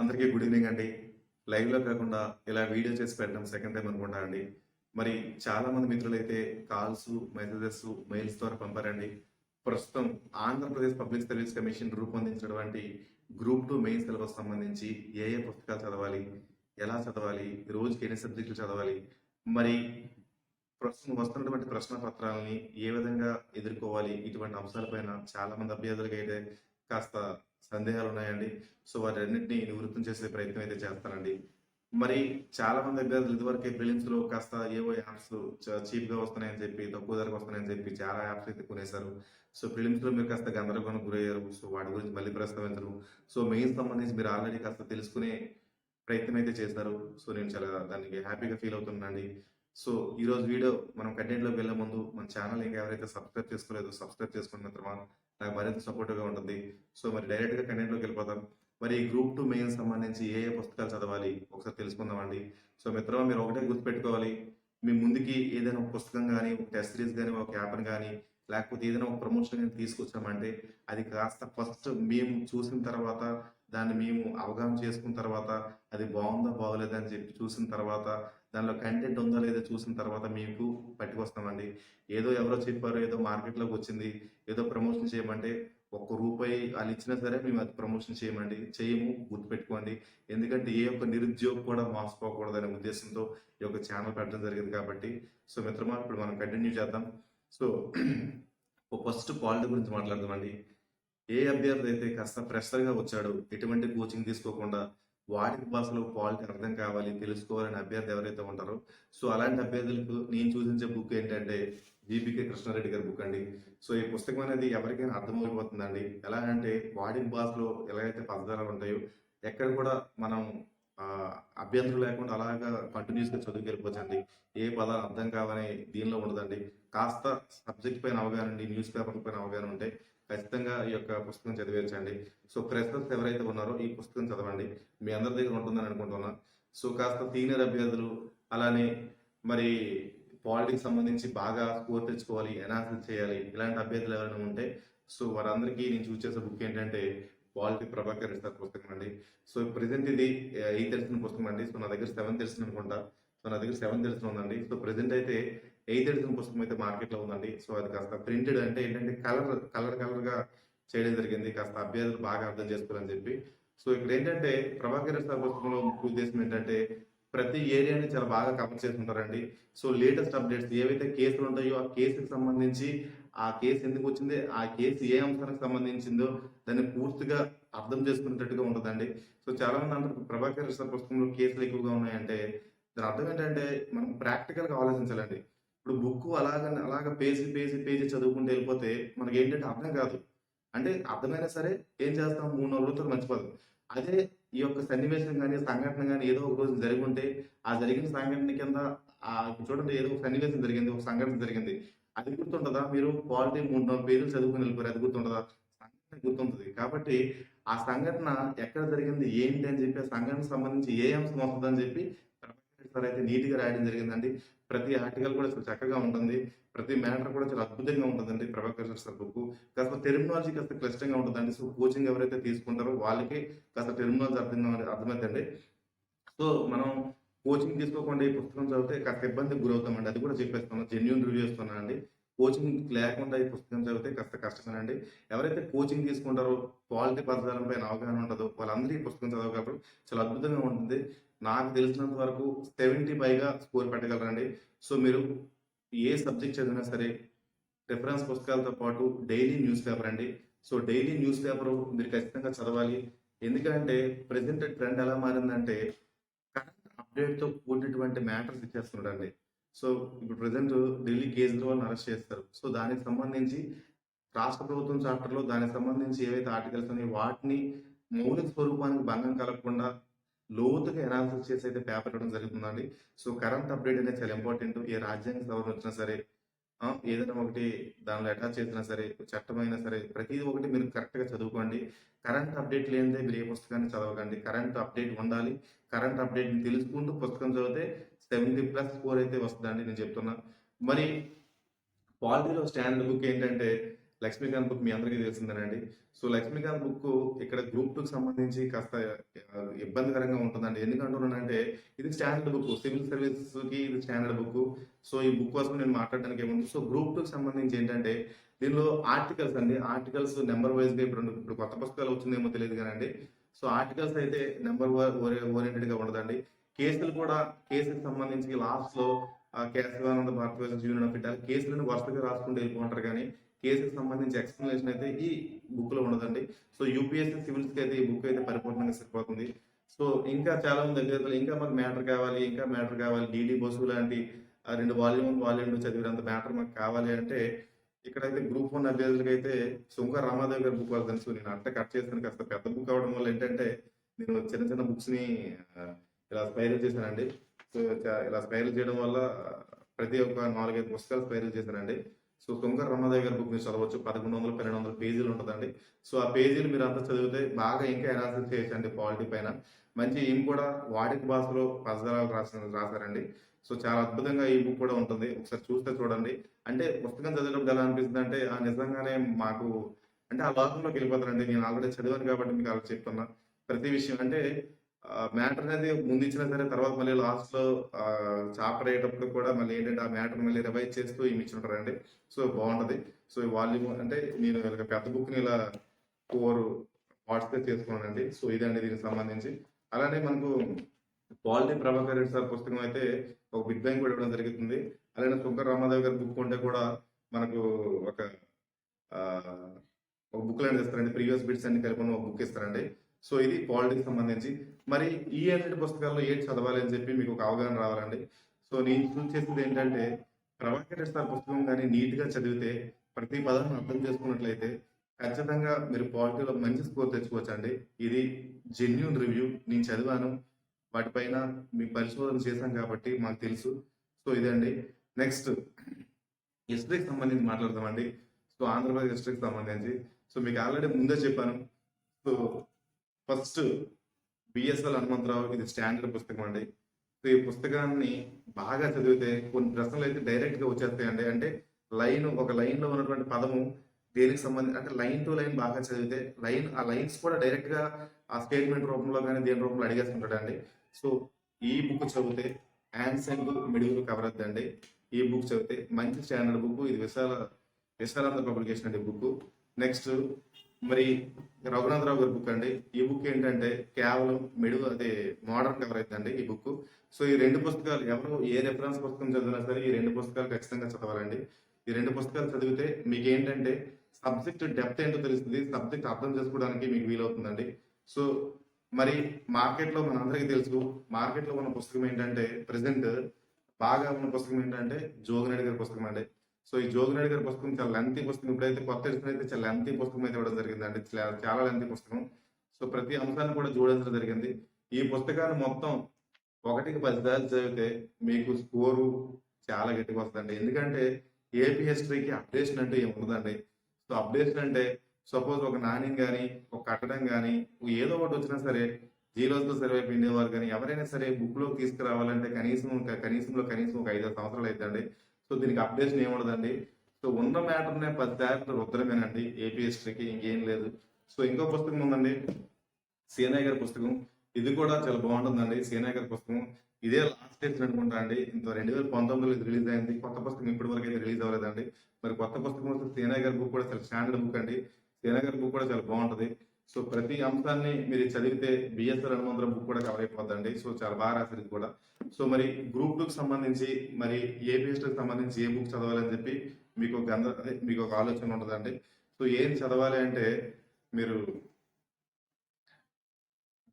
అందరికీ good evening అండి. లైవ్లో కాకుండా ఇలా వీడియో చేసి పెట్టడం సెకండ్ టైం అనుకుంటా అండి. మరి చాలా మంది కాల్స్ మెసేజెస్ మెయిల్స్ ద్వారా పంపారండి. ప్రస్తుతం ఆంధ్రప్రదేశ్ పబ్లిక్ సర్వీస్ కమిషన్ రూపొందించినటువంటి గ్రూప్ టూ మెయిన్ సిలబస్ సంబంధించి ఏ ఏ పుస్తకాలు చదవాలి ఎలా చదవాలి రోజుకి ఎన్ని సబ్జెక్టులు చదవాలి మరి ప్రస్తుతం వస్తున్నటువంటి ప్రశ్న పత్రాలని ఏ విధంగా ఎదుర్కోవాలి ఇటువంటి అంశాలపైన చాలా మంది అభ్యర్థులకి అయితే కాస్త సందేహాలు ఉన్నాయండి సో వాటన్నిటిని నివృత్తం చేసే ప్రయత్నం అయితే చేస్తానండి మరి చాలా మంది అభ్యర్థులు ఇదివరకే ప్రిలిమ్స్లో కాస్త ఏవో యాప్స్ చీప్గా వస్తున్నాయని చెప్పి తక్కువ ధరకు వస్తున్నాయని చెప్పి చాలా యాప్స్ అయితే కొనేశారు. సో ప్రిలిమ్స్లో మీరు కాస్త గందరగోళం గురయ్యారు. సో వాటి గురించి మళ్ళీ ప్రస్తావించరు. సో మెయిన్ సంబంధించి మీరు ఆల్రెడీ కాస్త తెలుసుకునే ప్రయత్నం అయితే చేశారు. సో నేను చాలా దానికి హ్యాపీగా ఫీల్ అవుతున్నానండి. సో ఈరోజు వీడియో మనం కంటెంట్లోకి వెళ్ళే ముందు మన ఛానల్ ఇంకా ఎవరైతే సబ్స్క్రైబ్ చేసుకోలేదో సబ్స్క్రైబ్ చేసుకున్న తర్వాత నాకు మరింత సపోర్టివ్గా ఉంటుంది. సో మరి డైరెక్ట్గా కంటెంట్లోకి వెళ్ళిపోతాం మరి ఈ గ్రూప్ టూ మెయిన్ సంబంధించి ఏ ఏ పుస్తకాలు చదవాలి? ఒకసారి తెలుసుకుందామండి. సో మిత్రమా మీరు ఒకటే గుర్తుపెట్టుకోవాలి. మీ ముందుకి ఏదైనా ఒక పుస్తకం కానీ ఒక టెస్ట్ సిరీస్ కానీ ఒక యాప్ని కానీ లేకపోతే ఏదైనా ఒక ప్రమోషన్ కానీ తీసుకొచ్చామంటే అది కాస్త ఫస్ట్ మేము చూసిన తర్వాత దాన్ని మేము అవగాహన చేసుకున్న తర్వాత అది బాగుందా బాగోలేదా అని చెప్పి చూసిన తర్వాత దానిలో కంటెంట్ ఉందా లేదా చూసిన తర్వాత మీకు పట్టుకొస్తామండి. ఏదో ఎవరో చెప్పారో ఏదో మార్కెట్లోకి వచ్చింది ఏదో ప్రమోషన్ చేయమంటే ఒక్క రూపాయి వాళ్ళు ఇచ్చినా సరే మేము అది ప్రమోషన్ చేయమండి. చేయము గుర్తుపెట్టుకోండి. ఎందుకంటే ఏ ఒక్క నిరుద్యోగం కూడా మోసపోకూడదనే అనే ఉద్దేశంతో ఈ యొక్క ఛానల్ పెట్టడం జరిగింది కాబట్టి. సో మిత్రమా ఇప్పుడు మనం కంటిన్యూ చేద్దాం. సో ఫస్ట్ పాలిటీ గురించి మాట్లాడదామండి. ఏ అభ్యర్థి అయితే కాస్త ప్రెషర్గా వచ్చాడో ఎటువంటి కోచింగ్ తీసుకోకుండా వాటికి భాషలో క్వాలిటీ అర్థం కావాలి తెలుసుకోవాలని అభ్యర్థి ఎవరైతే ఉంటారో సో అలాంటి అభ్యర్థులకు నేను చూసించే బుక్ ఏంటంటే జీపీకే కృష్ణారెడ్డి గారి బుక్ అండి. సో ఈ పుస్తకం అనేది ఎవరికైనా అర్థమైపోతుందండి. ఎలా అంటే వాడి భాషలో ఎలాగైతే పదజాలాలు ఉంటాయో ఎక్కడ కూడా మనం అభ్యంతరం లేకుండా అలాగా కంటిన్యూస్గా చదువుకెళ్ళిపోవచ్చండి. ఏ పదాలు అర్థం కావని దీనిలో ఉండదండి. కాస్త సబ్జెక్ట్ పైన అవగాహన అండి న్యూస్ పేపర్ పైన అవగాహన ఉంటే ఖచ్చితంగా ఈ యొక్క పుస్తకం చదివించండి సో ఫ్రెషర్స్ ఎవరైతే ఉన్నారో ఈ పుస్తకం చదవండి. మీ అందరి దగ్గర ఉంటుందని అనుకుంటున్నా. సో కాస్త సీనియర్ అభ్యర్థులు అలానే మరి పాలిటిక్స్ సంబంధించి బాగా స్కోర్ తెచ్చుకోవాలి ఎనాలిసిస్ చేయాలి ఇలాంటి అభ్యర్థులు ఎవరైనా ఉంటే సో వారందరికీ నేను చూస్ చేసే బుక్ ఏంటంటే పాలిటీ ప్రభాకర్ ఇస్తారు పుస్తకం అండి. సో ప్రెసెంట్ ఇది ఎయిత్ ఎడిషన్ పుస్తకం అండి. సో నా దగ్గర సెవెంత్ ఎడిషన్ అనుకుంటా సో నా దగ్గర సెవెన్ ఎడిషన్ ఉందండి. సో ప్రెసెంట్ అయితే ఎయిత్ ఎడిషన్ పుస్తకం అయితే మార్కెట్లో ఉందండి. సో అది కాస్త ప్రింటెడ్ అంటే ఏంటంటే కలర్ కలర్ కలర్గా చేయడం జరిగింది. కాస్త అభ్యర్థులు బాగా అర్థం చేసుకోవాలని చెప్పి. సో ఇక్కడ ఏంటంటే ప్రభాకర్ సార్ పుస్తకంలో ముఖ్య ఉద్దేశం ఏంటంటే ప్రతి ఏరియాని చాలా బాగా కవర్ చేస్తుంటారండి. సో లేటెస్ట్ అప్డేట్స్ ఏవైతే కేసులు ఉంటాయో ఆ కేసుకి సంబంధించి ఆ కేసు ఎందుకు వచ్చింది ఆ కేసు ఏ అంశానికి సంబంధించిందో దాన్ని పూర్తిగా అర్థం చేసుకునేటట్టుగా ఉంటుందండి. సో చాలా మంది అంటారు ప్రభాకర్ సార్ పుస్తకంలో కేసులు ఎక్కువగా ఉన్నాయంటే దాని అర్థం ఏంటంటే మనం ప్రాక్టికల్గా ఆలోచించాలండి. ఇప్పుడు బుక్ అలాగ అలాగ పేజీ పేజీ పేజీ చదువుకుంటూ వెళ్ళిపోతే మనకి ఏంటంటే అర్థం కాదు. అంటే అర్థమైనా సరే ఏం చేస్తాం? మూడు నాలుగు రోజులు మర్చిపోతుంది అదే ఈ యొక్క సన్నివేశం కానీ సంఘటన కానీ ఏదో ఒక రోజు జరిగి ఉంటే ఆ జరిగిన సంఘటన కింద చూడండి ఏదో ఒక సన్నివేశం జరిగింది ఒక సంఘటన జరిగింది. అది గుర్తుంటుందా? మీరు క్వాలిటీ మూడు నాలుగు పేజీలు చదువుకుని వెళ్ళిపోయారు అది గుర్తుంటుందా? సంఘటన గుర్తుంటుంది. కాబట్టి ఆ సంఘటన ఎక్కడ జరిగింది? ఏంటి అని చెప్పి ఆ సంఘటన సంబంధించి ఏ అంశం వస్తుందని చెప్పి సార్ అయితే నీట్గా రాయడం జరిగిందండి. ప్రతి ఆర్టికల్ కూడా చాలా చక్కగా ఉంటుంది. ప్రతి మ్యాటర్ కూడా చాలా అద్భుతంగా ఉంటుందండి. ప్రభాకర్ సార్ బుక్ కాస్త టెర్మినాలజీ కాస్త క్లిష్టంగా ఉంటుందండి. సో కోచింగ్ ఎవరైతే తీసుకుంటారో వాళ్ళకి కాస్త టెర్మినాలజీ అర్థం అర్థమవుతుంది సో మనం కోచింగ్ తీసుకోకుండా ఈ పుస్తకం చదివితే కాస్త ఇబ్బందికి గురవుతామండి. అది కూడా చెప్పేస్తున్నాను. జెన్యున్ రివ్యూ ఇస్తున్నాను అండి కోచింగ్ లేకుండా ఈ పుస్తకం చదివితే కాస్త కష్టమేనండి. ఎవరైతే కోచింగ్ తీసుకుంటారో క్వాలిటీ పదార్థాల అవగాహన ఉంటుందో వాళ్ళందరూ ఈ పుస్తకం చదవగలరు. చాలా అద్భుతంగా ఉంటుంది. నాకు తెలిసినంత వరకు సెవెంటీ పైగా స్కోర్ పెట్టగలరండి. సో మీరు ఏ సబ్జెక్ట్ చదివినా సరే రిఫరెన్స్ పుస్తకాలతో పాటు డైలీ న్యూస్ పేపర్ అండి. సో డైలీ న్యూస్ పేపర్ మీరు ఖచ్చితంగా చదవాలి. ఎందుకంటే ప్రజెంట్ ట్రెండ్ ఎలా మారిందంటే కరెంట్ అప్డేట్తో కూడినటువంటి మ్యాటర్స్ ఇచ్చేస్తున్నాడండి సో ఇప్పుడు ప్రజెంట్ ఢిల్లీ కేజ్రీవాల్ని అరెస్ట్ చేస్తారు. సో దానికి సంబంధించి రాష్ట్ర ప్రభుత్వం చాప్టర్లో దానికి సంబంధించి ఏవైతే ఆర్టికల్స్ ఉన్నాయో వాటిని మౌలిక స్వరూపానికి భంగం కలగకుండా లోతుగా ఎనాలిసిస్ చేసి అయితే పేపర్ ఇవ్వడం జరుగుతుందండి. సో కరెంట్ అప్డేట్ అనేది చాలా ఇంపార్టెంట్ ఏ రాజ్యాంగ సవరణ వచ్చినా సరే ఏదైనా ఒకటి దానిలో అటాచ్ చేసినా సరే చట్టమైనా సరే ప్రతిదీ ఒకటి మీరు కరెక్ట్గా చదువుకోండి. కరెంట్ అప్డేట్ లేనిదే మీరు ఏ పుస్తకాన్ని చదవకండి. కరెంట్ అప్డేట్ ఉండాలి. కరెంట్ అప్డేట్ని తెలుసుకుంటూ పుస్తకం చదివితే సెవెంటీ ప్లస్ స్కోర్ అయితే వస్తుందండి నేను చెప్తున్నా. మరి పాలిటీలో స్టాండర్డ్ బుక్ ఏంటంటే లక్ష్మీకాంత్ బుక్ మీ అందరికీ తెలిసిందేనండి. సో లక్ష్మీకాంత్ బుక్ ఇక్కడ గ్రూప్ టూకి సంబంధించి కాస్త ఇబ్బందికరంగా ఉంటుందండి. ఎందుకంటున్నానంటే ఇది స్టాండర్డ్ బుక్ సివిల్ సర్వీసెస్కి ఇది స్టాండర్డ్ బుక్. సో ఈ బుక్ కోసం నేను మాట్లాడడానికి ఏముంది? సో గ్రూప్ టూకి సంబంధించి ఏంటంటే దీనిలో ఆర్టికల్స్ అండి. ఆర్టికల్స్ నెంబర్ వైజ్గా ఇప్పుడు ఇప్పుడు కొత్త పుస్తకాలు వచ్చిందేమో తెలియదు కానండి. సో ఆర్టికల్స్ అయితే నెంబర్ ఓరియంటెడ్గా ఉండదండి. కేసులు కూడా కేసుకి సంబంధించి లాస్ట్లో కేశవానంద భారతదేశ యూనియన్ ఆఫ్ ఇండియా కేసులను వరుసగా రాసుకుంటూ వెళ్ళిపోంటారు కానీ కేసుకి సంబంధించి ఎక్స్ప్లెనేషన్ అయితే ఈ బుక్లో ఉండదండి. సో యూపీఎస్సీ సివిల్స్కి అయితే ఈ బుక్ అయితే పరిపూర్ణంగా సరిపోతుంది. సో ఇంకా చాలా మంది దగ్గర ఇంకా మాకు మ్యాటర్ కావాలి ఇంకా మ్యాటర్ కావాలి. డిడి బోసు లాంటి ఆ రెండు వాల్యూమ్ వాల్యూమ్ చదివినంత మ్యాటర్ మాకు కావాలి అంటే ఇక్కడైతే గ్రూప్ వన్ అభ్యర్థులకి అయితే సుంకర రామాదేవ్ గారి బుక్ వాళ్ళని సో నేను అంత కట్ చేశాను. కాస్త పెద్ద బుక్ అవడం వల్ల ఏంటంటే నేను చిన్న చిన్న బుక్స్ని ఇలా స్పైరల్ చేశానండి. సో ఇలా స్పైరల్ చేయడం వల్ల ప్రతి ఒక్క నాలుగైదు పుస్తకాలు స్పైరల్ చేశానండి. సో సుంకర రమాదేవి గారి బుక్ మీరు చదవచ్చు. పదకొండు వందల పన్నెండు వందల పేజీలు ఉంటుందండి. సో ఆ పేజీలు మీరు అంతా చదివితే బాగా ఇంకా ఎనాలిసిస్ చేయొచ్చండి పాలిటీ పైన. మంచి ఏం కూడా వాడిక భాషలో పదజాలాలు రాసిన రాశారండి. సో చాలా అద్భుతంగా ఈ బుక్ కూడా ఉంటుంది. ఒకసారి చూస్తే చూడండి. అంటే పుస్తకం చదివేటప్పుడు ఎలా అనిపిస్తుంది అంటే ఆ నిజంగానే మాకు అంటే ఆ లోకంలోకి వెళ్ళిపోతారండి. నేను ఆల్రెడీ చదివాను కాబట్టి మీకు అలా చెప్తున్నా. ప్రతి విషయం అంటే మ్యాటర్ అనేది ముందు ఇచ్చినా సరే తర్వాత మళ్ళీ లాస్ట్లో చాప్టర్ అయ్యేటప్పుడు కూడా మళ్ళీ ఏంటంటే ఆ మ్యాటర్ మళ్ళీ రివైజ్ చేస్తూ ఇచ్చి ఉంటారండి సో బాగుంటది. సో ఈ వాల్యూమ్ అంటే నేను ఇలా పెద్ద బుక్ని ఇలా ఫోర్ పార్ట్స్గా చేసుకున్నానండి. సో ఇదండి దీనికి సంబంధించి. అలానే మనకు పాలిటీ ప్రభాకర్ రెడ్డి సార్ పుస్తకం అయితే ఒక బిగ్ బ్యాంగ్ కూడా ఇవ్వడం జరుగుతుంది. అలానే శంకర్ రామాదేవి గారి బుక్ ఉంటే కూడా మనకు ఒక ఒక బుక్ లాంటి ఇస్తారండి. ప్రీవియస్ బిట్స్ అన్ని కలిపి ఒక బుక్ ఇస్తారండి. సో ఇది పాలిటిక్స్ సంబంధించి. మరి ఈ అన్నిటి పుస్తకాల్లో ఏం చదవాలి అని చెప్పి మీకు ఒక అవగాహన రావాలండి. సో నేను చూస్ చేసింది ఏంటంటే ప్రభాకర్ సార్ పుస్తకం కానీ నీట్గా చదివితే ప్రతి పదాన్ని అర్థం చేసుకున్నట్లయితే ఖచ్చితంగా మీరు పాలిటిక్లో మంచి స్కోర్ తెచ్చుకోవచ్చండి. ఇది జెన్యున్ రివ్యూ నేను చదివాను. వాటిపైన మీ పరిశోధన చేశాం కాబట్టి మాకు తెలుసు. సో ఇదండి నెక్స్ట్ హిస్టరీకి సంబంధించి మాట్లాడదామండి. సో ఆంధ్రప్రదేశ్ హిస్టరీకి సంబంధించి. సో మీకు ఆల్రెడీ ముందే చెప్పాను. సో ఫస్ట్ బిఎస్ఎల్ హనుమంతరావు ఇది స్టాండర్డ్ పుస్తకం అండి. సో ఈ పుస్తకాన్ని బాగా చదివితే కొన్ని ప్రశ్నలు అయితే డైరెక్ట్గా వచ్చేస్తాయండి. అంటే లైన్ ఒక లైన్లో ఉన్నటువంటి పదము దేనికి సంబంధించి అంటే లైన్ టు లైన్ బాగా చదివితే లైన్ ఆ లైన్స్ కూడా డైరెక్ట్గా ఆ స్టేట్మెంట్ రూపంలో కానీ దేని రూపంలో అడిగేస్తుంటాడండి సో ఈ బుక్ చదివితే యాన్సెంట్ మిడిల్ కవర్ అవుతుందండి ఈ బుక్ చదివితే మంచి స్టాండర్డ్ బుక్ ఇది విశాల విశాలాంధ్ర పబ్లికేషన్ అండి బుక్ నెక్స్ట్ మరి రఘునాథరావు గారి బుక్ అండి. ఈ బుక్ ఏంటంటే కేవలం మెడు అదే మోడర్న్ కవర్ అవుతుందండి ఈ బుక్ సో ఈ రెండు పుస్తకాలు ఎవరు ఏ రెఫరెన్స్ పుస్తకం చదివినా సరే ఈ రెండు పుస్తకాలు ఖచ్చితంగా చదవాలండి. ఈ రెండు పుస్తకాలు చదివితే మీకు ఏంటంటే సబ్జెక్ట్ డెప్త్ ఏంటో తెలుస్తుంది సబ్జెక్ట్ అర్థం చేసుకోవడానికి మీకు వీలవుతుందండి. సో మరి మార్కెట్లో మనందరికీ తెలుసు మార్కెట్లో ఉన్న పుస్తకం ఏంటంటే ప్రెసెంట్ బాగా ఉన్న పుస్తకం ఏంటంటే జోగినాయుడు గారి పుస్తకం అండి. సో ఈ జోగినాడు గారి పుస్తకం చాలా లెంతీ పుస్తకం. ఇప్పుడైతే కొత్త ఎడిషన్ అయితే చాలా లెంతీ పుస్తకం అయితే ఇవ్వడం జరిగిందండి. చాలా- చాలా లెంతీ పుస్తకం. సో ప్రతి అంశాన్ని కూడా జోడించడం జరిగింది. ఈ పుస్తకాన్ని మొత్తం ఒకటికి పది సార్లు చదివితే మీకు స్కోరు చాలా గట్టిగా వస్తుందండి. ఎందుకంటే ఏపీ హిస్టరీకి అప్డేషన్ అంటే ఏమి సో అప్డేషన్ అంటే సపోజ్ ఒక నాణ్యం కానీ ఒక కట్టడం కానీ ఏదో ఒకటి వచ్చినా సరే జీరోస్తో సర్వే పిండేవారు కానీ ఎవరైనా సరే బుక్లోకి తీసుకురావాలంటే కనీసం కనీసంలో కనీసం ఒక ఐదు సంవత్సరాలు అవుతుందండి సో దీనికి అప్డేషన్ ఏముండదండి సో ఉన్న మ్యాటర్నే పది దారిలో రుద్రమేనండి ఏపీ హిస్టరీకి ఇంకేం లేదు. సో ఇంకో పుస్తకం ఉందండి. సీనయ్య గారి పుస్తకం. ఇది కూడా చాలా బాగుంటుందండి. సీనయ్య గారి పుస్తకం. ఇదే లాస్ట్ ఎడిషన్ అనుకుంటా అండి. ఇంత రెండు వేల పంతొమ్మిదిలో ఇది రిలీజ్ అయింది. కొత్త పుస్తకం ఇప్పటి వరకు అయితే రిలీజ్ అవ్వలేదండి. మరి కొత్త పుస్తకం వస్తే సీనయ్య గారి బుక్ కూడా చాలా స్టాండర్డ్ బుక్ అండి. సీనయ్య గారి బుక్ కూడా చాలా బాగుంటుంది. సో ప్రతి అంశాన్ని మీరు చదివితే బిఎస్ఆర్ హనుమంతరం బుక్ కూడా కవర్ అయిపోద్దండి. సో చాలా బాగా రాసింది కూడా. సో మరి గ్రూప్ టూకి సంబంధించి మరి ఏ కి సంబంధించి ఏ బుక్ చదవాలని చెప్పి మీకు ఒక గంద మీకు ఒక ఆలోచన ఉంటుందండి. సో ఏం చదవాలి అంటే మీరు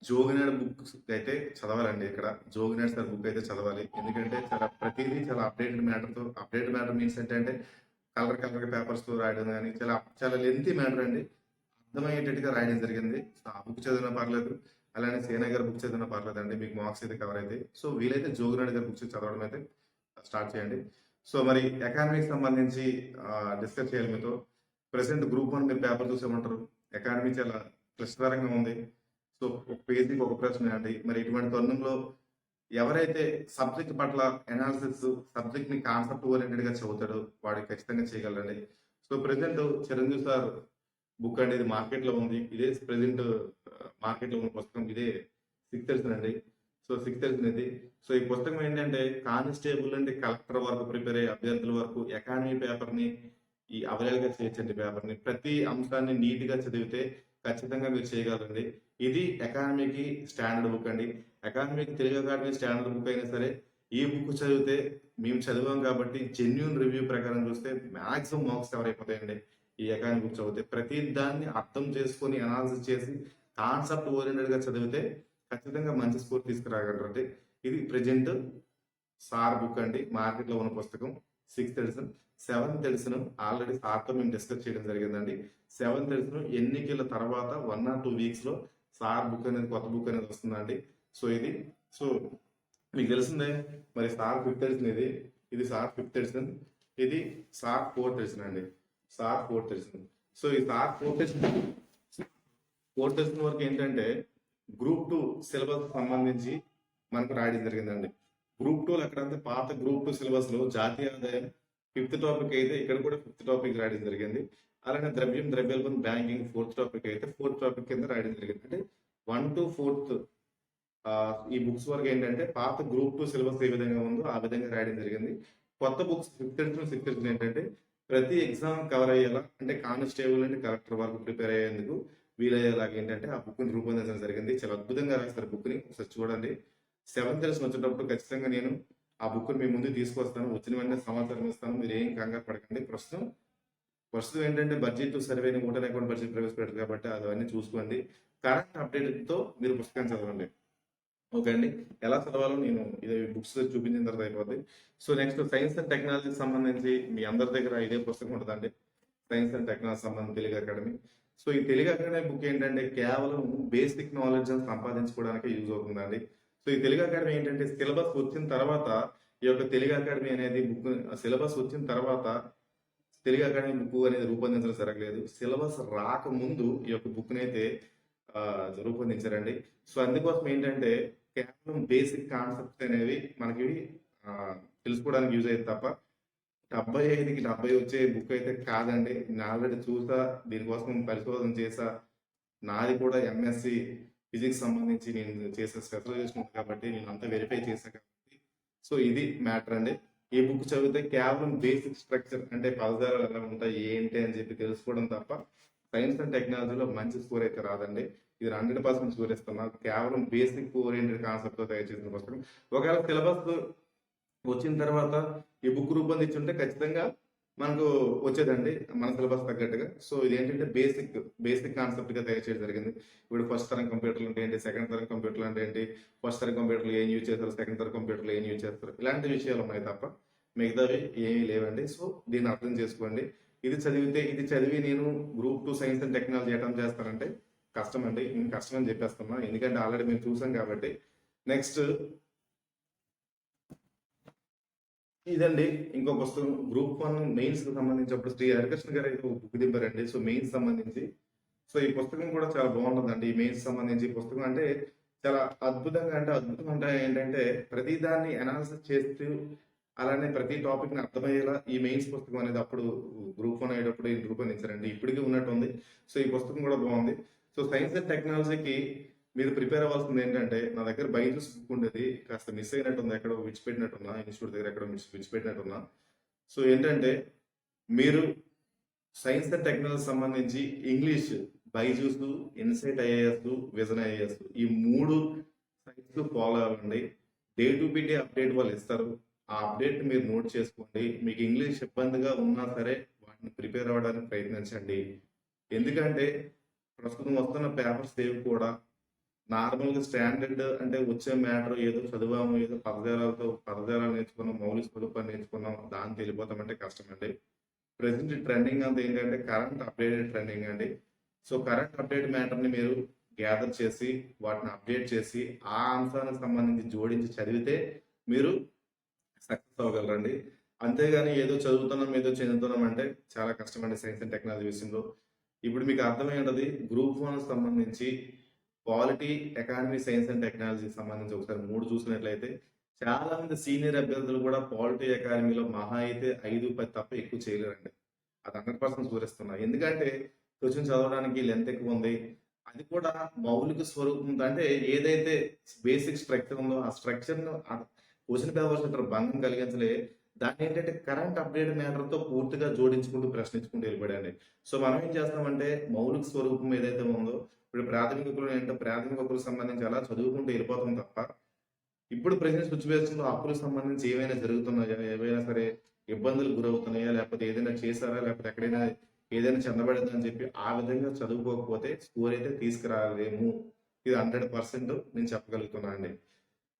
జోగినాడు బుక్ అయితే చదవాలండి ఇక్కడ. జోగినాడు సార్ బుక్ అయితే చదవాలి. ఎందుకంటే చాలా ప్రతిదీ చాలా అప్డేటెడ్ మ్యాటర్తో అప్డేటెడ్ మ్యాటర్ మీన్స్ ఏంటంటే కలర్ కలర్ పేపర్స్తో రాయడం కానీ చాలా చాలా లెంతీ మ్యాటర్ అండి. అర్థమయ్యేటట్టుగా రాయడం జరిగింది. సో ఆ బుక్ చదివిన పర్లేదు అలానే సేనా గారి బుక్ చదివిన పర్లేదు అండి మీకు మార్క్స్ అయితే కవర్ అయితే సో వీలైతే జోగినాడు గారి బుక్స్ చదవడం అయితే స్టార్ట్ చేయండి. సో మరి ఎకానమీకి సంబంధించి డిస్కస్ చేయాలి మీతో. ప్రెసెంట్ గ్రూప్ వన్ మీరు పేపర్ చూసేమంటారు. ఎకానమీ చాలా క్లిష్టకరంగా ఉంది. సో ఒక పేజీకి ఒక ప్రశ్న అండి. మరి ఇటువంటి తరుణంలో ఎవరైతే సబ్జెక్ట్ పట్ల ఎనాలిసిస్ సబ్జెక్ట్ని కాన్సెప్ట్ ఓరియంటెడ్గా చదువుతాడో వాడు ఖచ్చితంగా చేయగలరండి so present Chiranjeevi sir book అనేది మార్కెట్లో ఉంది. ఇదే ప్రెసెంట్ మార్కెట్లో ఉన్న పుస్తకం. ఇదే సిక్స్ ఎడిషన్ అండి సో సిక్స్ ఎడిషన్ ఇది సో ఈ పుస్తకం ఏంటంటే కానిస్టేబుల్ అంటే కలెక్టర్ వరకు ప్రిపేర్ అయ్యే అభ్యర్థుల వరకు ఎకానమీ పేపర్ని ఈ అవైలబుల్గా చేయొచ్చండి పేపర్ని ప్రతి అంశాన్ని నీట్గా చదివితే ఖచ్చితంగా మీరు చేయగలరండి. ఇది ఎకానమీకి స్టాండర్డ్ బుక్ అండి. ఎకానమీకి తెలుగు అకాడమీ స్టాండర్డ్ బుక్ అయినా సరే ఈ బుక్ చదివితే మేము చదివాం కాబట్టి జెన్యున్ రివ్యూ ప్రకారం చూస్తే మాక్సిమం మార్క్స్ కవర్ అయిపోతాయండి ఈ ఎకానమీ బుక్ చదివితే ప్రతి దాన్ని అర్థం చేసుకొని అనాలిసిస్ చేసి కాన్సెప్ట్ ఓరియంటెడ్గా చదివితే ఖచ్చితంగా మంచి స్కోర్ తీసుకురాగలరండి. ఇది ప్రజెంట్ సార్ బుక్ అండి. మార్కెట్లో ఉన్న పుస్తకం. Sixth edition seventh edition already సార్తో మేము డిస్కస్ చేయడం జరిగిందండి. సెవెంత్ ఎడిషన్ ఎన్నికల తర్వాత వన్ ఆర్ టూ వీక్స్లో సార్ బుక్ అనేది కొత్త బుక్ అనేది వస్తుందండి. సో ఇది సో మీకు తెలిసిందే మరి సార్ ఫిఫ్త్ ఎడిషన్ ఇది. ఇది సార్ ఫిఫ్త్ ఎడిషన్ ఇది సార్ ఫోర్త్ ఎడిషన్ అండి సార్ ఫోర్ థర్టీ సో ఈ sir four thirty four thirty వరకు ఏంటంటే గ్రూప్ టూ సిలబస్ సంబంధించి మనకు రాయడం జరిగిందండి. గ్రూప్ టూ అక్కడంతా పాత గ్రూప్ టూ సిలబస్లో జాతీయ ఆదాయం ఫిఫ్త్ టాపిక్ అయితే ఇక్కడ కూడా ఫిఫ్త్ టాపిక్ రాయడం జరిగింది. అలానే ద్రవ్యం ద్రవ్యోల్బణం బ్యాంకింగ్ ఫోర్త్ టాపిక్ అయితే ఫోర్త్ టాపిక్ కింద రాయడం జరిగింది. అంటే వన్ టు ఫోర్త్ ఈ బుక్స్ వరకు ఏంటంటే పాత గ్రూప్ టూ సిలబస్ ఏ విధంగా ఉందో ఆ విధంగా రాయడం జరిగింది. కొత్త బుక్స్ ఫిఫ్త్ ఎడిషన్ సిక్స్త్ ఏంటంటే ప్రతి ఎగ్జామ్ కవర్ అయ్యేలా అంటే కానిస్టేబుల్ అండ్ కలెక్టర్ వరకు ప్రిపేర్ అయ్యేందుకు వీలయ్యేలాగా ఏంటంటే ఆ బుక్ని రూపొందించడం జరిగింది. చాలా అద్భుతంగా రాస్తారు బుక్ని. ఒకసారి చూడండి. సెవెంత్ ఎడిషన్ వచ్చేటప్పుడు ఖచ్చితంగా నేను ఆ బుక్ని మీ ముందు తీసుకొస్తాను. వచ్చిన వెంటనే సమాచారం ఇస్తాను. మీరు ఏం కంగారు పడకండి. ప్రస్తుతం ప్రస్తుతం ఏంటంటే బడ్జెట్ సర్వేని ఓటర్ అకౌంట్ బడ్జెట్ ప్రవేశపెట్టారు కాబట్టి అవన్నీ చూసుకోండి. కరెంట్ అప్డేట్తో మీరు పుస్తకం చదవండి. ఓకే అండి. ఎలా చదవాలో నేను ఇది బుక్స్ చూపించిన తర్వాత అయిపోద్ది. సో నెక్స్ట్ సైన్స్ అండ్ టెక్నాలజీకి సంబంధించి మీ అందరి దగ్గర ఇదే పుస్తకం ఉంటుందండి సైన్స్ అండ్ టెక్నాలజీ సంబంధించి తెలుగు అకాడమీ. సో ఈ తెలుగు అకాడమీ బుక్ ఏంటంటే కేవలం బేసిక్ నాలెడ్జ్ సంపాదించుకోవడానికి యూజ్ అవుతుందండి సో ఈ తెలుగు అకాడమీ ఏంటంటే సిలబస్ వచ్చిన తర్వాత ఈ యొక్క తెలుగు అకాడమీ అనేది బుక్ సిలబస్ వచ్చిన తర్వాత తెలుగు అకాడమీ బుక్ అనేది రూపొందించడం జరగలేదు. సిలబస్ రాకముందు ఈ యొక్క బుక్ అయితే రూపొందించారండి సో అందుకోసం ఏంటంటే కేవలం బేసిక్ కాన్సెప్ట్స్ అనేవి మనకి తెలుసుకోవడానికి యూజ్ అయ్యేది తప్ప డెబ్బై ఐదుకి డెబ్బై వచ్చే బుక్ అయితే కాదండి. నేను ఆల్రెడీ చూసా దీనికోసం పరిశోధన చేసా. నాది కూడా ఎంఎస్సి ఫిజిక్స్ సంబంధించి నేను చేసే స్పెషలైజేషన్ ఉంది కాబట్టి నేను అంతా వెరిఫై చేసా కాబట్టి సో ఇది మ్యాటర్ అండి. ఈ బుక్ చదివితే కేవలం బేసిక్ స్ట్రక్చర్ అంటే పదజాలు ఎలా ఉంటాయి ఏంటి అని చెప్పి తెలుసుకోవడం తప్ప సైన్స్ అండ్ టెక్నాలజీలో మంచి స్కోర్ అయితే రాదండి. ఇది హండ్రెడ్ పర్సెంట్ స్కోర్ ఇస్తున్నా. కేవలం బేసిక్ ఓరియంటెడ్ కాన్సెప్ట్తో తయారు చేసిన పుస్తకం. ఒకవేళ సిలబస్ వచ్చిన తర్వాత ఈ బుక్ రూపొందించుంటే ఖచ్చితంగా మనకు వచ్చేదండి మన సిలబస్ తగ్గట్టుగా. సో ఇది ఏంటంటే బేసిక్ బేసిక్ కాన్సెప్ట్గా తయారు చేయడం జరిగింది. ఇప్పుడు ఫస్ట్ తరం కంప్యూటర్లు అంటే ఏంటి? సెకండ్ తరం కంప్యూటర్లు అంటే ఏంటి? ఫస్ట్ తరం కంప్యూటర్లు ఏం యూజ్ చేస్తారు? సెకండ్ తరం కంప్యూటర్లు ఏం యూజ్ చేస్తారు? ఇలాంటి విషయాలు ఉన్నాయి తప్ప మిగతావి ఏమీ లేవండి. సో దీన్ని అర్థం చేసుకోండి. ఇది చదివితే ఇది చదివి నేను group two science and technology attempt చేస్తానంటే కష్టం అండి. నేను కష్టం అని చెప్పేస్తున్నా. ఎందుకంటే ఆల్రెడీ మేము చూసాం కాబట్టి. నెక్స్ట్ ఇదండి. ఇంకో పుస్తకం గ్రూప్ వన్ మెయిన్స్కి సంబంధించినప్పుడు శ్రీ హరికృష్ణ గారు అయితే ఒక బుక్ దింపారండి. సో మెయిన్స్ సంబంధించి. సో ఈ పుస్తకం కూడా చాలా బాగుంటుందండి. ఈ మెయిన్స్ సంబంధించి పుస్తకం అంటే చాలా అద్భుతంగా అంటే అద్భుతం అంటే ఏంటంటే ప్రతి దాన్ని అనాలిసిస్ చేస్తూ అలానే ప్రతి టాపిక్ని అర్థమయ్యేలా ఈ మెయిన్స్ పుస్తకం అనేది అప్పుడు గ్రూప్ వన్ అయ్యేటప్పుడు రూపొందించారండి ఇప్పటికీ ఉన్నట్టుంది సో ఈ పుస్తకం కూడా బాగుంది. సో సైన్స్ అండ్ టెక్నాలజీకి మీరు ప్రిపేర్ అవ్వాల్సింది ఏంటంటే నా దగ్గర బైజూస్ బుక్ ఉండేది. కాస్త మిస్ అయినట్టుంది. ఎక్కడో విడిచిపెట్టినట్టున్నా ఇన్స్టిట్యూట్ దగ్గర ఎక్కడో విడిచిపెట్టినట్టున్నా. సో ఏంటంటే మీరు సైన్స్ అండ్ టెక్నాలజీ సంబంధించి English Byju's insight IAS vision IAS ఈ మూడు సైన్స్ ఫాలో అవ్వండి. Day to b day update వాళ్ళు ఇస్తారు. ఆ అప్డేట్ మీరు నోట్ చేసుకోండి. మీకు ఇంగ్లీష్ ఇబ్బందిగా ఉన్నా సరే వాటిని ప్రిపేర్ అవ్వడానికి ప్రయత్నించండి. ఎందుకంటే ప్రస్తుతం వస్తున్న పేపర్స్ ఏవి కూడా. నార్మల్గా స్టాండర్డ్ అంటే వచ్చే మ్యాటర్ ఏదో చదివాము ఏదో పదజాలతో పదజాలాలు నేర్చుకున్నాం మౌలిక స్వరూపాన్ని నేర్చుకున్నాం దానికి వెళ్ళిపోతామంటే కష్టం అండి ప్రెసెంట్ ట్రెండింగ్ అంతా ఏంటంటే కరెంట్ అప్డేటెడ్ ట్రెండింగ్ అండి. సో కరెంట్ అప్డేట్ మ్యాటర్ని మీరు గ్యాదర్ చేసి వాటిని అప్డేట్ చేసి ఆ అంశానికి సంబంధించి జోడించి చదివితే మీరు చదవగలరండి అంతేగాని ఏదో చదువుతున్నాం ఏదో చదువుతున్నాం అంటే చాలా కష్టం అండి సైన్స్ అండ్ టెక్నాలజీ విషయంలో. ఇప్పుడు మీకు అర్థమై ఉంటది గ్రూప్ వన్ సంబంధించి క్వాలిటీ ఎకానమీ సైన్స్ అండ్ టెక్నాలజీకి సంబంధించి ఒకసారి మూడు చూసినట్లయితే చాలా మంది సీనియర్ అభ్యర్థులు కూడా పాలిటీ అకాడమీలో మహా అయితే ఐదు పది తప్ప ఎక్కువ చేయలేరండి. అది హండ్రెడ్ పర్సెంట్ సూచిస్తున్నారు ఎందుకంటే క్వశ్చన్ చదవడానికి లెంత్ ఎక్కువ ఉంది. అది కూడా మౌలిక స్వరూపం అంటే ఏదైతే బేసిక్ స్ట్రక్చర్ ఉందో ఆ స్ట్రక్చర్ను క్వశ్చన్ పేపర్స్ ఇక్కడ భంగం కలిగించలే. దాన్ని ఏంటంటే కరెంట్ అప్డేట్ మ్యాటర్తో పూర్తిగా జోడించుకుంటూ ప్రశ్నించుకుంటూ వెళ్ళిపోయాడండి. సో మనం ఏం చేస్తామంటే మౌలిక స్వరూపం ఏదైతే ఉందో ఇప్పుడు ప్రాథమిక హక్కులు ఏంటంటే ప్రాథమిక హక్కులకు సంబంధించి అలా చదువుకుంటూ వెళ్ళిపోతాం తప్ప ఇప్పుడు ప్రజెంట్ సిచ్యువేషన్లో హక్కులకు సంబంధించి ఏమైనా జరుగుతున్నాయా? ఏవైనా సరే ఇబ్బందులు గురవుతున్నాయా? లేకపోతే ఏదైనా చేశారా? లేకపోతే ఎక్కడైనా ఏదైనా చెందబడిందా? చెప్పి ఆ విధంగా చదువుకోకపోతే స్కోర్ అయితే తీసుకురాలేము. ఇది హండ్రెడ్ పర్సెంట్ నేను చెప్పగలుగుతున్నా అండి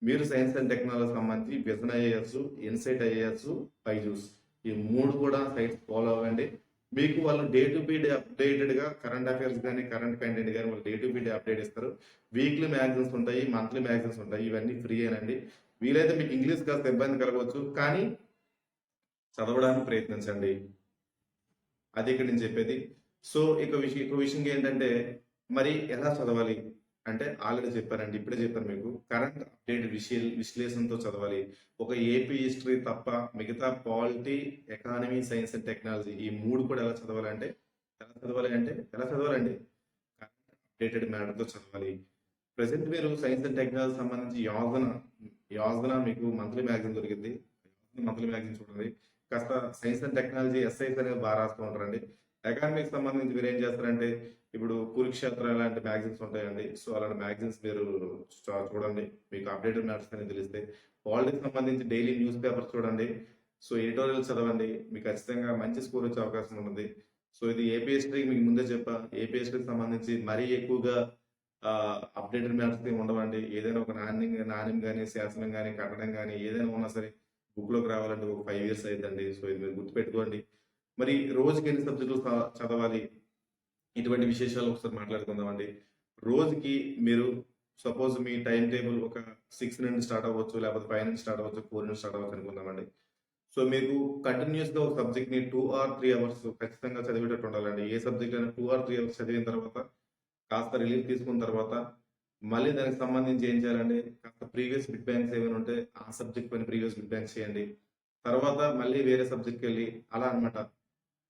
మీరు సైన్స్ అండ్ టెక్నాలజీ సంబంధించి vision IAS insight IAS Byju's ఈ మూడు కూడా సైట్స్ ఫాలో అవ్వండి. మీకు వాళ్ళు డే టు బి డే అప్డేటెడ్గా కరెంట్ అఫైర్స్ కానీ కరెంట్ కంటెంట్ కానీ వాళ్ళు day to b day update ఇస్తారు. వీక్లీ మ్యాగజైన్స్ ఉంటాయి మంత్లీ మ్యాగజైన్స్ ఉంటాయి. ఇవన్నీ ఫ్రీ అనండి వీలైతే మీకు ఇంగ్లీష్ కాస్త ఇబ్బంది కలగవచ్చు కానీ చదవడానికి ప్రయత్నించండి. అది ఇక్కడ నేను చెప్పేది. సో ఇక విషయం ఇంకో విషయం ఏంటంటే మరి ఎలా చదవాలి? అంటే ఆల్రెడీ చెప్పారండి ఇప్పుడే చెప్పారు మీకు. కరెంట్ అప్డేట్ విషయ విశ్లేషణతో చదవాలి. ఒక ఏపీ హిస్టరీ తప్ప మిగతా polity economy science and technology ఈ మూడు కూడా ఎలా చదవాలంటే ఎలా చదవాలి అంటే ఎలా చదవాలండి? కరెంట్ అప్డేటెడ్ మ్యాటర్తో చదవాలి. ప్రజెంట్ మీరు సైన్స్ అండ్ టెక్నాలజీ సంబంధించి యోజన యోజన మీకు మంత్లీ మ్యాగజైన్ దొరికింది మంత్లీ మ్యాగజైన్ చూడండి. కాస్త సైన్స్ అండ్ టెక్నాలజీ ఎస్ఐస్ అనేది బాగా రాస్తూ ఉంటారండి. ఎకానమీకి సంబంధించి మీరు ఏం చేస్తారంటే ఇప్పుడు కురుక్షేత్ర లాంటి మ్యాగజైన్స్ ఉంటాయండి. సో అలాంటి మ్యాగజైన్స్ మీరు చూడండి. మీకు అప్డేటెడ్ మ్యాటర్స్ అనేది తెలిస్తే పాలిటిక్స్ సంబంధించి డైలీ న్యూస్ పేపర్స్ చూడండి. సో ఎడిటోరియల్ చదవండి. మీకు ఖచ్చితంగా మంచి స్కోర్ వచ్చే అవకాశం ఉంటుంది. సో ఇది ఏపీ మీకు ముందే చెప్పా. ఏపీఎస్టీకి సంబంధించి మరీ ఎక్కువగా అప్డేటెడ్ మ్యాటర్స్ ఏమి ఉండవండి. ఏదైనా ఒక నాణ్యం నాణ్యం కానీ శాసనం కానీ కట్టడం కానీ ఏదైనా ఉన్నా సరే బుక్లోకి రావాలంటే ఒక ఫైవ్ ఇయర్స్ అయిందండి సో ఇది మీరు గుర్తుపెట్టుకోండి. మరి రోజుకి ఎన్ని సబ్జెక్టులు చ- చదవాలి? ఇటువంటి విశేషాలు ఒకసారి మాట్లాడుకుందామండి. రోజుకి మీరు సపోజ్ మీ టైం టేబుల్ ఒక సిక్స్ నుండి స్టార్ట్ అవ్వచ్చు లేకపోతే ఫైవ్ నుంచి స్టార్ట్ అవ్వచ్చు ఫోర్ నుంచి స్టార్ట్ అవ్వచ్చు అనుకుందామండి. సో మీకు కంటిన్యూస్గా ఒక సబ్జెక్ట్ని టూ ఆర్ త్రీ అవర్స్ ఖచ్చితంగా చదివేటట్టు ఉండాలండి. ఏ సబ్జెక్ట్ అయినా టూ ఆర్ త్రీ అవర్స్ చదివిన తర్వాత కాస్త రిలీఫ్ తీసుకున్న తర్వాత మళ్ళీ దానికి సంబంధించి ఏం చేయాలంటే కాస్త ప్రీవియస్ బిట్ బ్యాంక్స్ ఏమైనా ఉంటే ఆ సబ్జెక్ట్ పైన ప్రీవియస్ బిట్ బ్యాంక్స్ చేయండి. తర్వాత మళ్ళీ వేరే సబ్జెక్ట్కి వెళ్ళి అలా అన్నమాట.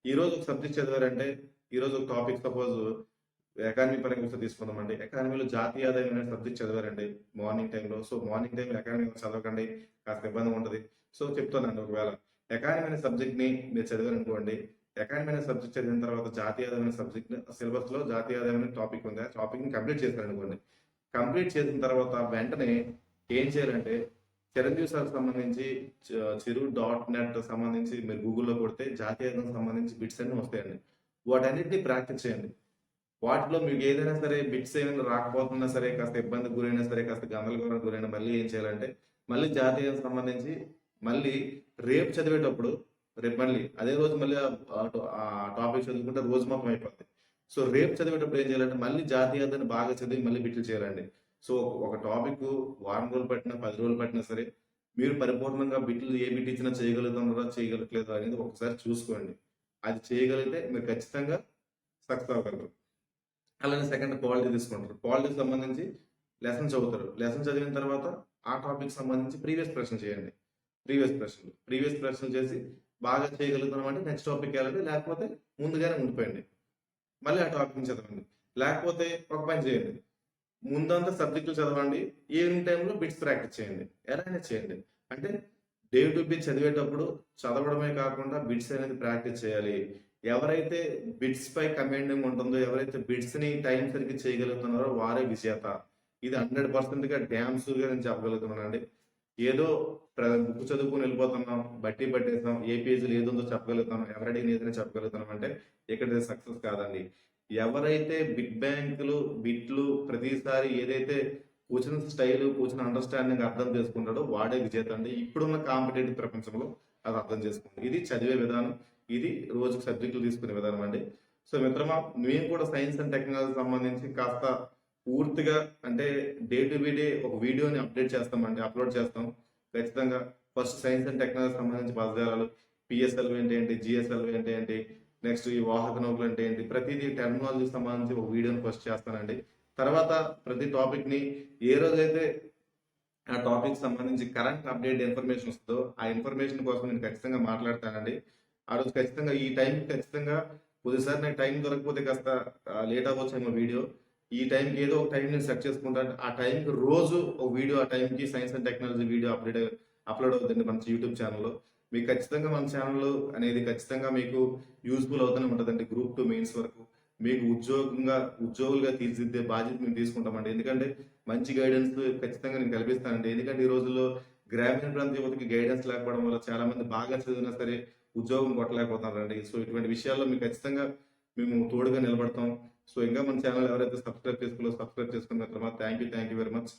ఈ రోజు ఒక సబ్జెక్ట్ చదివారంటే ఈరోజు ఒక టాపిక్ సపోజ్ ఎకానమీ పరంగా ఒకసారి తీసుకుందామండి. ఎకానమీలో జాతీయ ఆదాయం అనే సబ్జెక్ట్ చదివారండి. మార్నింగ్ టైంలో సో మార్నింగ్ టైం ఎకానమీ చదవకండి. కాస్త ఇబ్బంది ఉంటుంది. సో చెప్తానండి ఒకవేళ. ఎకానమీ అనే సబ్జెక్ట్ని మీరు చదివారనుకోండి. ఎకానమీ అనే సబ్జెక్ట్ చదివిన తర్వాత జాతీయ ఆదాయం అనే సబ్జెక్ట్ సిలబస్లో జాతీయ ఆదాయం అనే టాపిక్ ఉంది? ఆ టాపిక్ని కంప్లీట్ చేశారనుకోండి. కంప్లీట్ చేసిన తర్వాత వెంటనే ఏం చేయాలంటే చిరంజీవి సార్ సంబంధించి చిరు డాట్ నెట్ సంబంధించి మీరు గూగుల్లో కొడితే జాతీయ ఆదాయం సంబంధించి బిట్స్ అన్ని వస్తాయండి. వాటన్నిటిని ప్రాక్టీస్ చేయండి. వాటిలో మీకు ఏదైనా సరే బిట్స్ ఏమైనా రాకపోతున్నా సరే కాస్త ఇబ్బంది గురైనా సరే కాస్త గందరగోళం గురైనా మళ్ళీ ఏం చేయాలంటే మళ్ళీ జాతీయం సంబంధించి మళ్ళీ రేపు చదివేటప్పుడు రేపు మళ్ళీ అదే రోజు మళ్ళీ ఆ- టాపిక్ చదువుకుంటే రోజు మొత్తం అయిపోద్ది. సో రేపు చదివేటప్పుడు ఏం చేయాలంటే మళ్ళీ జాతీయతని బాగా చదివి మళ్ళీ బిట్లు చేయాలండి. సో ఒక టాపిక్ వారం రోజులు పట్టినా పది రోజులు పట్టినా సరే మీరు పరిపూర్ణంగా బిట్లు ఏ బిట్ ఇచ్చినా చేయగలుగుతున్నారా చేయగలట్లేదు అనేది ఒకసారి చూసుకోండి. అది చేయగలిగితే మీరు ఖచ్చితంగా సక్సెస్ అవ్వగలరు. అలానే సెకండ్ పాలిటీ తీసుకుంటారు. పాలిటీకి సంబంధించి లెసన్ చదువుతారు. లెసన్ చదివిన తర్వాత ఆ టాపిక్ సంబంధించి ప్రీవియస్ ప్రశ్న చేయండి. ప్రీవియస్ ప్రశ్నలు ప్రీవియస్ ప్రశ్నలు చేసి బాగా చేయగలుగుతున్నాం అంటే నెక్స్ట్ టాపిక్ వెళ్ళండి లేకపోతే ముందుగానే ఉండిపోయండి. మళ్ళీ ఆ టాపిక్ చదవండి. లేకపోతే ఒక పని చేయండి. ముందంతా సబ్జెక్టులు చదవండి. ఈవినింగ్ టైంలో బిట్స్ ప్రాక్టీస్ చేయండి. ఎలా అయినా చేయండి. అంటే డే టు బి చదివేటప్పుడు చదవడమే కాకుండా బిట్స్ అనేది ప్రాక్టీస్ చేయాలి. ఎవరైతే బిట్స్ పై కమాండింగ్ ఉంటుందో ఎవరైతే బిట్స్ని టైం సరికి చేయగలుగుతున్నారో వారే విజేత. ఇది హండ్రెడ్ పర్సెంట్గా డ్యామ్గా నేను చెప్పగలుగుతున్నానండి. ఏదో బుక్ చదువుకుని వెళ్ళిపోతున్నాం బట్టి పట్టేస్తాం ఏ పేజీలు ఏదుందో చెప్పగలుగుతాం ఎవరైనా ఏదైనా చెప్పగలుగుతున్నాం అంటే ఇక్కడ సక్సెస్ కాదండి. ఎవరైతే బిగ్ బ్యాంకులు బిట్లు ప్రతిసారి ఏదైతే కూర్చున్న స్టైల్ కూర్చున్న అండర్స్టాండింగ్ అర్థం చేసుకుంటాడో వాడే విజేత అండి ఇప్పుడున్న కాంపిటేటివ్ ప్రపంచంలో అది అర్థం చేసుకుంది ఇది చదివే విధానం ఇది రోజుకు సబ్జెక్టులు తీసుకునే విధానం అండి. సో మిత్రమా మేము కూడా సైన్స్ అండ్ టెక్నాలజీ సంబంధించి కాస్త పూర్తిగా అంటే డే టు బి డే ఒక వీడియోని అప్డేట్ చేస్తామండి అప్లోడ్ చేస్తాం. ఖచ్చితంగా ఫస్ట్ సైన్స్ అండ్ టెక్నాలజీ సంబంధించి పదజాలాలు పిఎస్ఎల్ ఏంటి ఏంటి జిఎస్ఎల్ ఏంటి ఏంటి నెక్స్ట్ ఈ వాహక నౌకలు అంటే ఏంటి ప్రతిదీ టెక్నాలజీ సంబంధించి ఒక వీడియోని ఫస్ట్ చేస్తానండి. తర్వాత ప్రతి టాపిక్ని ఏ రోజైతే ఆ టాపిక్ సంబంధించి కరెంట్ అప్డేట్ ఇన్ఫర్మేషన్ వస్తుందో ఆ ఇన్ఫర్మేషన్ కోసం నేను ఖచ్చితంగా మాట్లాడతానండి. ఆ రోజు ఖచ్చితంగా ఈ టైం ఖచ్చితంగా కొద్దిసారి నాకు టైం దొరకకపోతే కాస్త లేట్ అవ్వచ్చేమో వీడియో ఈ టైంకి ఏదో ఒక టైం నేను సెట్ చేసుకుంటాను ఆ టైంకి రోజు ఒక వీడియో ఆ టైంకి science and technology video update upload అవుతుంది మన యూట్యూబ్ ఛానల్లో మీకు ఖచ్చితంగా మన ఛానల్ అనేది ఖచ్చితంగా మీకు యూస్ఫుల్ అవుతూనే ఉంటుందండి. గ్రూప్ టు మెయిన్స్ వరకు మీకు ఉద్యోగంగా ఉద్యోగులుగా తీర్చిదిద్దే బాధ్యత మేము తీసుకుంటామండి. ఎందుకంటే మంచి గైడెన్స్ ఖచ్చితంగా నేను కల్పిస్తానండి. ఎందుకంటే ఈ రోజుల్లో గ్రామీణ ప్రాంత యువతకి గైడెన్స్ లేకపోవడం వల్ల చాలా మంది బాగా చదివినా సరే ఉద్యోగం కొట్టలేకపోతున్నారండి. సో ఇటువంటి విషయాల్లో మీకు ఖచ్చితంగా మేము తోడుగా నిలబడతాం. సో ఇంకా మన ఛానల్ ఎవరైతే సబ్స్క్రైబ్ చేసుకోలో సబ్స్క్రైబ్ చేసుకున్న తర్వాత thank you thank you very much